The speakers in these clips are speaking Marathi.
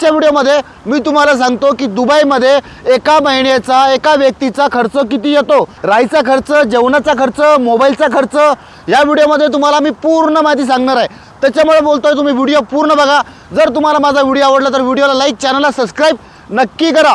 आजच्या व्हिडिओमध्ये मी तुम्हाला सांगतो की दुबईमध्ये एका महिन्याचा एका व्यक्तीचा खर्च किती येतो? राहायचा खर्च जेवणाचा खर्च मोबाईलचा खर्च या व्हिडिओमध्ये तुम्हाला मी पूर्ण माहिती सांगणार आहे. त्याच्यामुळे बोलतोय तुम्ही व्हिडिओ पूर्ण बघा. जर तुम्हाला माझा व्हिडिओ आवडला तर व्हिडिओला लाईक चॅनलला सबस्क्राईब नक्की करा.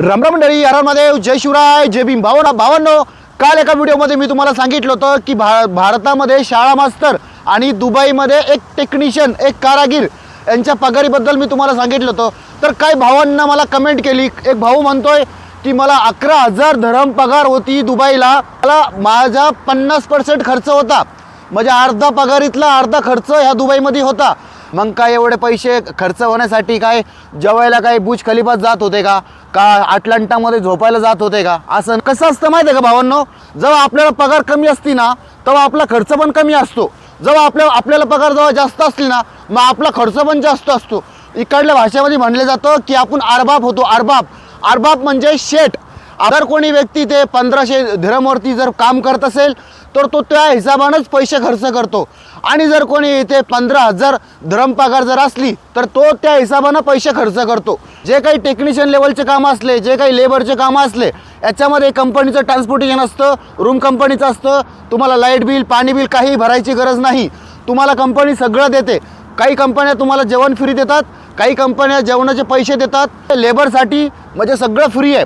रामराम मंडळी यारामध्ये जय शिवराय जय भीम. भावना भावांनो काल एका व्हिडिओमध्ये मी तुम्हाला सांगितलं होतं की भा भारतामध्ये शाळा मास्तर आणि दुबईमध्ये एक टेक्निशियन एक कारागीर यांच्या पगारीबद्दल मी तुम्हाला सांगितलं होतं. तर काही भावांना मला कमेंट केली. एक भाऊ म्हणतोय की मला अकरा हजार धरम पगार होती दुबईला. मला माझा पन्नास पर्सेंट खर्च होता. म्हणजे अर्धा पगारीतला अर्धा खर्च ह्या दुबईमध्ये होता. मग काय एवढे पैसे खर्च होण्यासाठी काय? जेवायला काय बुज खलिफात जात होते का? का अटलांटामध्ये झोपायला जात होते का? असं कसं असतं माहिती आहे का भावांनो? जेव्हा आपल्याला पगार कमी असती ना तेव्हा आपला खर्च पण कमी असतो. जेव्हा आपल्या आपल्याला पगार जेव्हा जास्त असली ना मग आपला खर्च पण जास्त असतो. इकडल्या भाषेमध्ये म्हणलं जातं की आपण अरबाब होतो अरबाब. अरबाब म्हणजे शेट अगर कोणी व्यक्ती ते पंधराशे धरमवरती जर काम करत असेल तर तो त्या हिशोबानंच पैसे खर्च करतो. आणि जर कोणी इथे पंधरा हजार धरम पगार जर असली तर तो त्या हिशोबानं पैसे खर्च करतो. जे काही टेक्निशियन लेवलचे कामं असले जे काही लेबरचे कामं असले याच्यामध्ये कंपनीचं ट्रान्सपोर्टेशन असतं रूम कंपनीचं असतं तुम्हाला लाइट बिल पाणी बिल काही भरायची गरज नाही. तुम्हाला कंपनी सगळं देते. काही कंपन्या तुम्हाला जेवण फ्री देतात काही कंपन्या जेवणाचे पैसे देतात. लेबरसाठी म्हणजे सगळं फ्री आहे.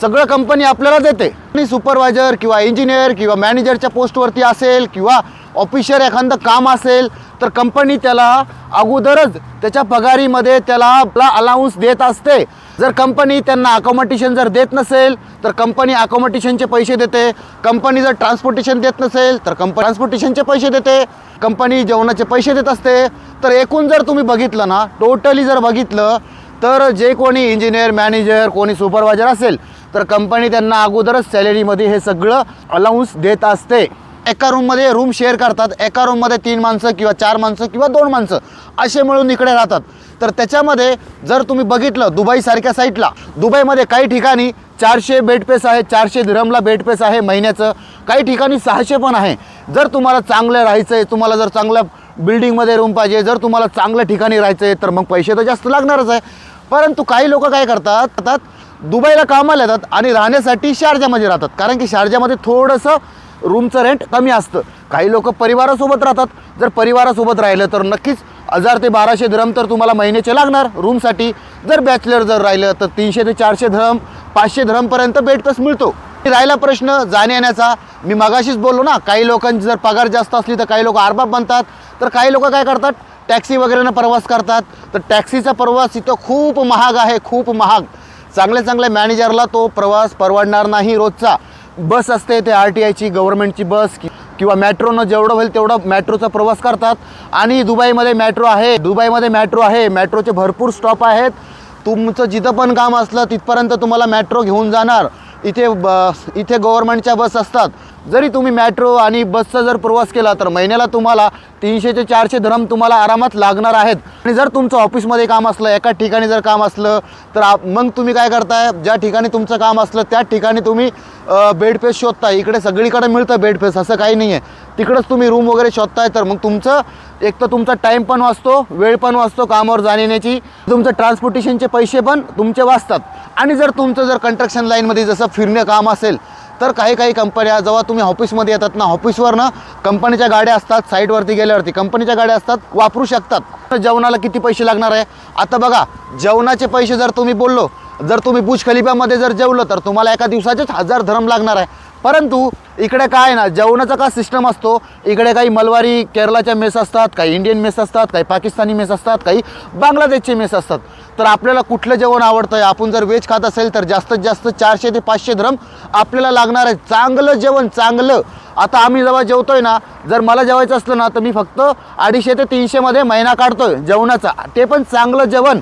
सगळं कंपनी आपल्याला देते. आणि सुपरवायझर किंवा इंजिनियर किंवा मॅनेजरच्या पोस्टवरती असेल किंवा ऑफिशियर एखादं काम असेल तर कंपनी त्याला अगोदरच त्याच्या पगारीमध्ये त्याला आपला अलाउन्स देत असते. जर कंपनी त्यांना अकोमोडेशन जर देत नसेल तर कंपनी अकोमोडेशनचे पैसे देते. कंपनी जर ट्रान्सपोर्टेशन देत नसेल तर कंपनी ट्रान्सपोर्टेशनचे पैसे देते. कंपनी जेवणाचे पैसे देत असते. तर एकूण जर तुम्ही बघितलं ना टोटली जर बघितलं तर जे कोणी इंजिनियर मॅनेजर कोणी सुपरवायझर असेल तर कंपनी त्यांना अगोदरच सॅलरीमध्ये हे सगळं अलाउन्स देत असते. एका रूममध्ये रूम शेअर करतात एका रूममध्ये तीन माणसं किंवा चार माणसं किंवा दोन माणसं असे मिळून इकडे राहतात. तर त्याच्यामध्ये जर तुम्ही बघितलं दुबईसारख्या साईटला दुबईमध्ये काही ठिकाणी चारशे बेडपेस आहे चारशे धरमला बेडपेस आहे महिन्याचं काही ठिकाणी सहाशे पण आहे. जर तुम्हाला चांगलं राहायचं आहे तुम्हाला जर चांगल्या बिल्डिंगमध्ये रूम पाहिजे जर तुम्हाला चांगल्या ठिकाणी राहायचं आहे तर मग पैसे तर जास्त लागणारच आहे. परंतु काही लोक काय करतात करतात दुबईला कामाला येतात आणि राहण्यासाठी शारजामध्ये राहतात. कारण की शारजामध्ये थोडंसं रूमचं रेंट कमी असतं. काही लोक परिवारासोबत राहतात. जर परिवारासोबत राहिलं तर नक्कीच हजार ते बाराशे धरम तर तुम्हाला महिन्याचे लागणार. रूमसाठी जर बॅचलर जर राहिलं तर तीनशे ते चारशे धरम पाचशे धरमपर्यंत भेटतच मिळतो. राहिला प्रश्न जाण्यायेण्याचा. मी मगाशीच बोललो ना काही लोकांची जर पगार जास्त असली तर काही लोक आरबाब बनतात. तर काही लोक काय करतात? टॅक्सी वगैरेनं प्रवास करतात. तर टॅक्सीचा प्रवास इथं खूप महाग आहे खूप महाग. चांगल्या चांगल्या मॅनेजरला तो प्रवास परवडणार नाही रोजचा. बस असते ते आर टी आयची गव्हर्नमेंटची बस की किंवा मेट्रोनं जेवढं होईल तेवढं मेट्रोचा प्रवास करतात. आणि दुबईमध्ये मेट्रो आहे. दुबईमध्ये मेट्रो आहे. मेट्रोचे भरपूर स्टॉप आहेत. तुमचं जिथं पण काम असलं तिथपर्यंत तुम्हाला मेट्रो घेऊन जाणार. इथे ब इथे गव्हर्नमेंटच्या बस असतात. जरी तुम्ही मेट्रो आणि बसचा जर प्रवास केला तर महिन्याला तुम्हाला तीनशे ते चारशे धरम तुम्हाला आरामात लागणार आहेत. आणि जर तुमचं ऑफिसमध्ये काम असलं एका ठिकाणी जर काम असलं तर आप मग तुम्ही काय करताय? ज्या ठिकाणी तुमचं काम असलं त्या ठिकाणी तुम्ही बेडपेस शोधताय. इकडे सगळीकडे मिळतं बेडपेस असं काही नाही आहे तिकडंच तुम्ही रूम वगैरे शोधताय तर मग तुमचं एक तर तुमचा टाईम पण वाचतो वेळ पण वाचतो कामावर जाण्याची. तुमचं ट्रान्सपोर्टेशनचे पैसे पण तुमचे वाचतात. आणि जर तुमचं जर कंस्ट्रक्शन लाईनमध्ये जसं फिरणं काम असेल तर काही काही कंपन्या जेव्हा तुम्ही ऑफिसमध्ये येतात ना ऑफिसवर ना कंपनीच्या गाड्या असतात साईटवरती गेल्यावरती. कंपनीच्या गाड्या असतात वापरू शकतात. जेवणाला किती पैसे लागणार आहे? आता बघा जेवणाचे पैसे जर तुम्ही बोललो जर तुम्ही बुज खलिफ्यामध्ये जर जेवलं तर तुम्हाला एका दिवसाचेच हजार धरम लागणार आहे. परंतु इकडे काय ना जेवणाचा का सिस्टम असतो? इकडे काही मलवारी केरळाच्या मेस असतात काही इंडियन मेस असतात काही पाकिस्तानी मेस असतात काही बांगलादेशचे मेस असतात. तर आपल्याला कुठलं जेवण आवडतं आहे आपण जर व्हेज खात असेल तर जास्तीत जास्त चारशे ते पाचशे धरम आपल्याला लागणार आहे. चांगलं जेवण चांगलं. आता आम्ही जेव्हा जेवतोय ना जर मला जेवायचं असलं ना तर मी फक्त अडीचशे ते तीनशेमध्ये महिना काढतोय जेवणाचा. ते पण चांगलं जेवण.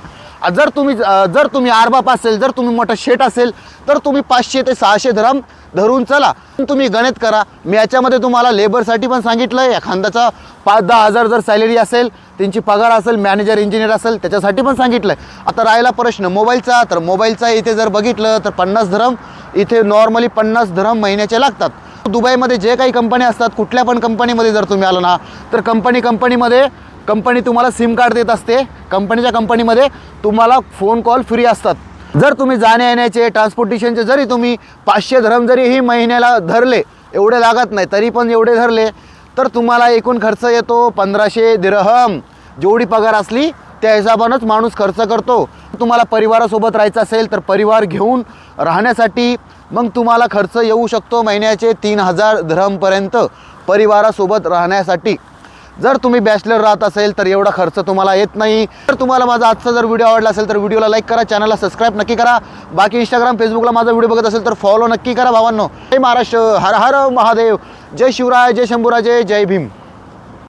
जर तुम्ही जर तुम्ही आरबाप असेल जर तुम्ही मोठा शेट असेल तर तुम्ही पाचशे ते सहाशे धरम धरून चला. तुम्ही गणित करा. मी याच्यामध्ये तुम्हाला लेबरसाठी पण सांगितलं आहे एखाद्याचा पाच दहा हजार जर सॅलरी असेल त्यांची पगार असेल मॅनेजर इंजिनियर असेल त्याच्यासाठी पण सांगितलं आहे आता राहिला प्रश्न मोबाईलचा. तर मोबाईलचा इथे जर बघितलं तर पन्नास धरम इथे नॉर्मली पन्नास धरम महिन्याचे लागतात. दुबईमध्ये जे काही कंपनी असतात कुठल्या पण कंपनीमध्ये जर तुम्ही आला ना तर कंपनी कंपनीमध्ये कंपनी तुम्हाला सिम कार्ड देत असते. कंपनीच्या कंपनीमध्ये तुम्हाला फोन कॉल फ्री असतात. जर तुम्ही जाण्या येण्याचे ट्रान्सपोर्टेशनचे जरी तुम्ही पाचशे धरम जरीही महिन्याला धरले एवढे लागत नाही तरी पण एवढे धरले तर तुम्हाला एकूण खर्च येतो पंधराशे दिरहम. जेवढी पगार असली त्या हिशोबानंच माणूस खर्च करतो. तुम्हाला परिवारासोबत राहायचं असेल तर परिवार घेऊन राहण्यासाठी मग तुम्हाला खर्च येऊ शकतो महिन्याचे तीन हजार धरमपर्यंत परिवारासोबत राहण्यासाठी. जर तुम्ही बॅचलर राहत असेल तर एवढा खर्च तुम्हाला येत नाही. तर तुम्हाला माझा आजचा जर व्हिडिओ आवडला असेल तर व्हिडिओला लाईक करा चॅनलला सबस्क्राईब नक्की करा. बाकी इंस्टाग्राम फेसबुकला माझा व्हिडिओ बघत असेल तर फॉलो नक्की करा भावांनो. हे महाराष्ट्र हर हर महादेव. जय शिवराय जय शंभूराजे जय भीम.